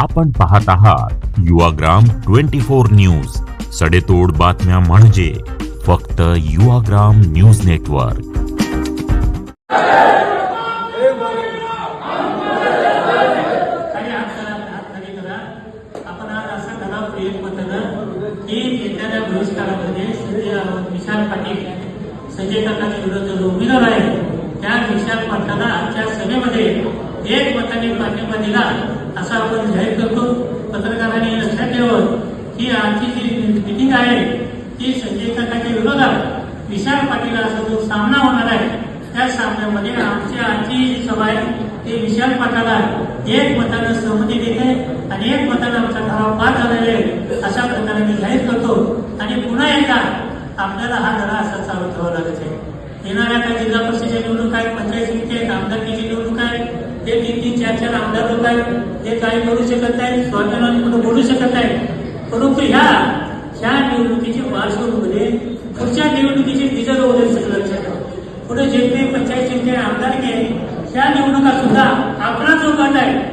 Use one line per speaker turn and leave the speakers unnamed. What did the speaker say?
आपण पाहत आहात युवाग्राम ट्वेंटी फोर न्यूज. सडेतोड बातम्या म्हणजे फक्त युवाग्राम न्यूज नेटवर्क.
की संजय विशाल पाटील संजय काकाच्या विरुद्ध जो उमेदवार आहे त्या विशाल पाटलाला आजच्या सभेमध्ये एक पाठिंबा दिला असा आपण जाहीर करतो. पत्रकारांनी लक्षात ठेवत ही आजची जी मिटिंग आहे ती संजय काकाच्या विरोधात विशाल पाटील असा जो सामना होणार आहे त्या सामन्यामध्ये आमची आजची जी सभा आहे ती विशाल पाटाला एक मतानं सहमती देते आणि एक मतानं आमचा ठराव पास झालेला आहे अशा प्रकारे मी जाहीर करतो. आणि पुन्हा एकदा आपल्याला हा लढा असा चालू ठेवावा लागत आहे. येणाऱ्या काही जिल्हा परिषदेच्या निवडणूक आहेत पंचायत समिती आहेत आमदारकीची निवडणूक आहे तीन तीन चार चार आमदार लोक आहेत ते काही करू शकत नाही स्वाभिमानी कुठं बोलू शकत नाही परंतु ह्या ह्या निवडणुकीच्या पार्श्वभूमीमध्ये पुढच्या निवडणुकीचे रिझर्व वगैरे सगळं लक्षात ठेवा. पुढे जे काही पंचायत समिती आमदार आहे त्या निवडणुका सुद्धा आपला जो गट आहे